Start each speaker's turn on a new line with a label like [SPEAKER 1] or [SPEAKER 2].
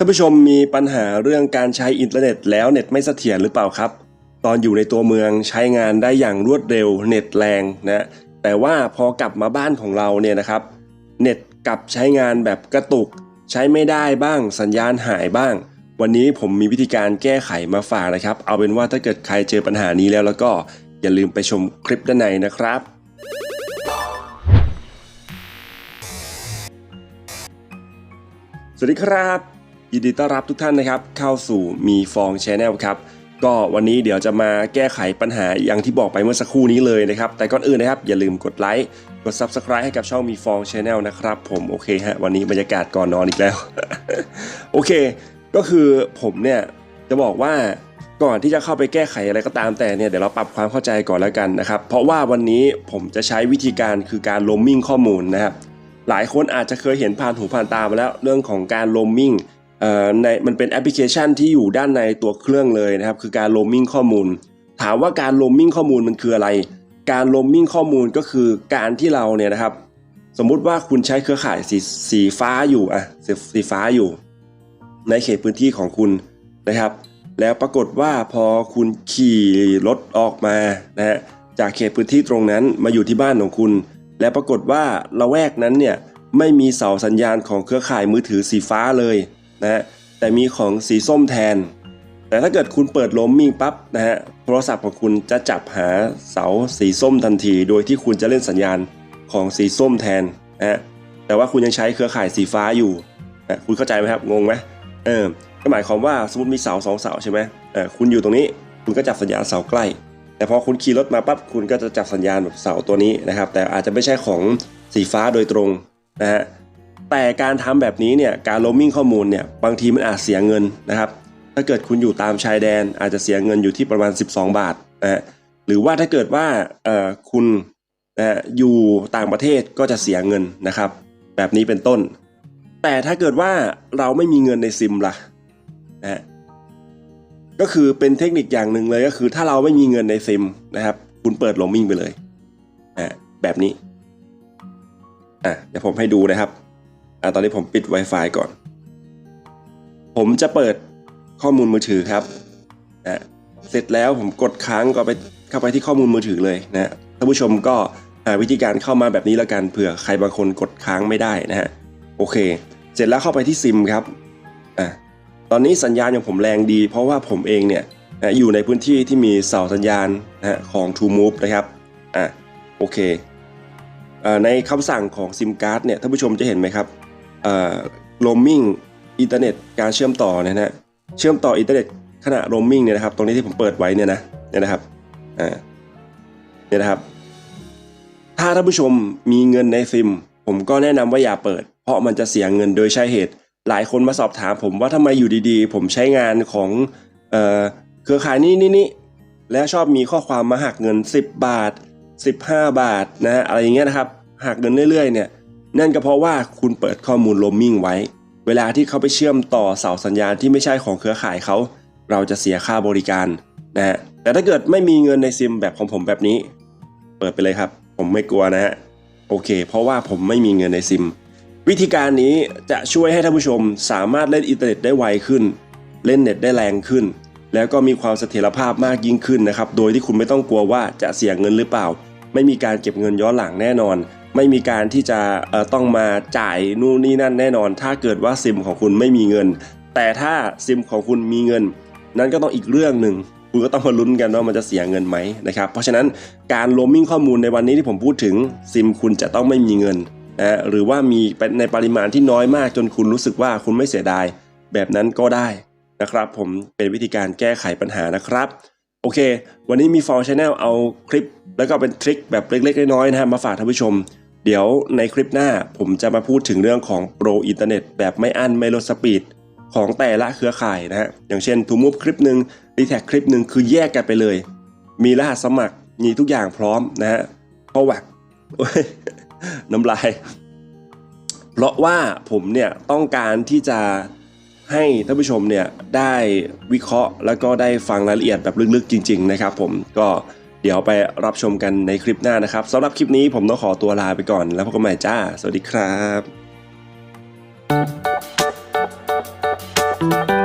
[SPEAKER 1] ท่านผู้ชมมีปัญหาเรื่องการใช้อินเทอร์เน็ตแล้วเน็ตไม่เสถียรหรือเปล่าครับ ตอนอยู่ในตัวเมืองใช้งานได้อย่างรวดเร็วเน็ตแรงนะแต่ว่าพอกลับมาบ้านของเราเนี่ยนะครับเน็ตกลับใช้งานแบบกระตุก ใช้ไม่ได้บ้างสัญญาณหายบ้าง วันนี้ผมมีวิธีการแก้ไขมาฝากนะครับ เอาเป็นว่าถ้าเกิดใครเจอปัญหานี้แล้วแล้วก็อย่าลืมไปชมคลิปด้านในนะครับสวัสดีครับ ยินดีต้อนรับทุกท่านนะครับ เข้าสู่มีฟองชแนลครับ ก็วันนี้เดี๋ยวจะมาแก้ไขปัญหาอย่างที่บอกไปเมื่อสักครู่นี้เลยนะครับ แต่ก่อนอื่นนะครับอย่าลืมกดไลค์กด Subscribe ให้กับช่องมีฟองชแนลนะครับ ผมโอเคฮะวันนี้บรรยากาศก่อนนอนอีกแล้ว โอเค ก็คือผมเนี่ยจะบอกว่าก่อนที่จะเข้าไปแก้ไขอะไรก็ตามแต่เนี่ยเดี๋ยวเราปรับความเข้าใจก่อนแล้วกันนะครับ เพราะว่าวันนี้ผมจะใช้วิธีการคือการโลมมิ่งข้อมูลนะครับหลายคนอาจจะเคยเห็นผ่านหูผ่านตามาแล้วเรื่องของการโลมมิ่ง ในมันเป็นแอปพลิเคชันที่อยู่ด้านในตัวเครื่องเลยนะครับ คือการโลมมิ่งข้อมูล ถามว่าการโลมมิ่งข้อมูลมันคืออะไร การโลมมิ่งข้อมูลก็คือการที่เราเนี่ยนะครับ สมมุติว่าคุณใช้เครือข่ายสีสีฟ้าอยู่อะสีสีฟ้าอยู่ ในเขตพื้นที่ของคุณนะครับ แล้วปรากฏว่าพอคุณขี่รถออกมานะฮะจากเขตพื้นที่ตรงนั้นมาอยู่ที่บ้านของคุณ และปรากฏว่าละแวกนั้นเนี่ยไม่มีเสาสัญญาณของเครือข่ายมือถือสีฟ้าเลย นะฮะแต่มีของสีส้มแทน แต่ถ้าเกิดคุณเปิดโลมมิ่งปั๊บนะฮะโทรศัพท์ของคุณจะจับหาเสาสีส้มทันที โดยที่คุณจะเล่นสัญญาณของสีส้มแทนนะฮะแต่ว่าคุณยังใช้เครือข่ายสีฟ้าอยู่นะคุณเข้าใจไหมครับงงไหมเออก็หมายความว่าสมมติมีเสาสองเสาใช่ไหมเออคุณอยู่ตรงนี้คุณก็จับสัญญาณเสาใกล้ แต่พอคุณขี่รถมาปั๊บคุณก็จะจับสัญญาณแบบเสาตัวนี้นะครับ แต่อาจจะไม่ใช่ของสีฟ้าโดยตรงนะฮะ แต่การทำแบบนี้เนี่ยการโลมมิ่งข้อมูลเนี่ยบางทีมันอาจเสียเงินนะครับถ้าเกิดคุณอยู่ตามชายแดนอาจจะเสียเงินอยู่ที่ประมาณ 12 บาทนะฮะหรือว่าถ้าเกิดว่าเอ่อคุณนะฮะอยู่ต่างประเทศก็จะเสียเงินนะครับ แบบนี้เป็นต้น แต่ถ้าเกิดว่าเราไม่มีเงินในซิมล่ะนะฮะก็คือเป็นเทคนิคอย่างหนึ่งเลยก็คือ ถ้าเราไม่มีเงินในซิมนะครับ คุณเปิดโลมมิ่งไปเลยอ่าแบบนี้อะเดี๋ยวผมให้ดูนะครับ อ่าตอนนี้ผมปิด Wi-Fi ก่อน ผมจะเปิดข้อมูลมือถือครับอะเสร็จแล้วผมกดค้างก็ไปเข้าไปที่ข้อมูลมือถือเลยนะฮะท่านผู้ชมก็หาวิธีการเข้ามาแบบนี้แล้วกันเผื่อใครบางคนกดค้างไม่ได้นะฮะโอเค เสร็จแล้วเข้าไปที่ซิมครับอะตอนนี้สัญญาณของผมแรงดี เพราะว่าผมเองเนี่ยนะอยู่ในพื้นที่ที่มีเสาสัญญาณนะของ True Move นะครับอะโอเคอในคำสั่งของ SIM card เนี่ยท่านผู้ชมจะเห็นไหมครับ เอ่อ roaming อินเทอร์เน็ตการเชื่อมต่อเนยนะฮะเชื่อมต่ออินเทอร์เน็ตขณะ roaming เนี่ยนะครับตรงนี้ที่ผมเปิดไว้เนี่ยนะเนี่ยนะครับอ่าเนี่ยนะครับ ถ้าท่านผู้ชมมีเงินในซิม ผมก็แนะนำว่าอย่าเปิด เพราะมันจะเสียเงินโดยใช่เหตุ หลายคนมาสอบถามผมว่าทำไมอยู่ดีๆ ผมใช้งานของเอ่อเครือข่ายนี้นี่นี่แล้วชอบมีข้อความมาหักเงิน 10 บาท 15 บาทนะอะไรอย่างเงี้ยนะครับหักเงินเรื่อยๆเนี่ย นั่นก็เพราะว่าคุณเปิดข้อมูลโลมมิ่งไว้ เวลาที่เขาไปเชื่อมต่อเสาสัญญาณที่ไม่ใช่ของเครือข่ายเขา เราจะเสียค่าบริการนะฮะแต่ถ้าเกิดไม่มีเงินในซิมแบบของผมแบบนี้ เปิดไปเลยครับ ผมไม่กลัวนะฮะโอเค เพราะว่าผมไม่มีเงินในซิม วิธีการนี้จะช่วยให้ท่านผู้ชมสามารถเล่นอินเทอร์เน็ตได้ไวขึ้น เล่นเน็ตได้แรงขึ้น แล้วก็มีความเสถียรภาพมากยิ่งขึ้นนะครับ โดยที่คุณไม่ต้องกลัวว่าจะเสียเงินหรือเปล่า ไม่มีการเก็บเงินย้อนหลังแน่นอน ไม่มีการที่จะต้องมาจ่ายนู่นนี่นั่นแน่นอน ถ้าเกิดว่าซิมของคุณไม่มีเงิน แต่ถ้าซิมของคุณมีเงิน นั่นก็ต้องอีกเรื่องหนึ่งคุณก็ต้องมาลุ้นกันว่ามันจะเสียเงินไหมนะครับเพราะฉะนั้นการโลมมิ่งข้อมูลในวันนี้ที่ผมพูดถึงซิมคุณจะต้องไม่มีเงินนะหรือว่ามีในปริมาณที่น้อยมากจนคุณรู้สึกว่าคุณไม่เสียดาย แบบนั้นก็ได้นะครับ ผมเป็นวิธีการแก้ไขปัญหานะครับ โอเค วันนี้มีฟอร์ชแนลเอาคลิป แล้วก็เป็นทริคแบบเล็กๆน้อยๆนะฮะมาฝากท่านผู้ชม เดี๋ยวในคลิปหน้าผมจะมาพูดถึงเรื่องของโปรอินเทอร์เน็ตแบบไม่อั้นไม่ลดสปีดของแต่ละเครือข่ายนะฮะ อย่างเช่นทูมูฟคลิปหนึ่งดีแท็กคลิปหนึ่งคือแยกกันไปเลย มีรหัสสมัครมีทุกอย่างพร้อมนะฮะเพราะว่าน้ำลาย เพราะว่าผมเนี่ยต้องการที่จะให้ท่านผู้ชมเนี่ยได้วิเคราะห์แล้วก็ได้ฟังรายละเอียดแบบลึกๆจริง ๆ นะครับ ผมก็ เดี๋ยวไปรับชมกันในคลิปหน้านะครับสำหรับคลิปนี้ผมต้องขอตัวลาไปก่อน แล้วพบกันใหม่จ้า สวัสดีครับ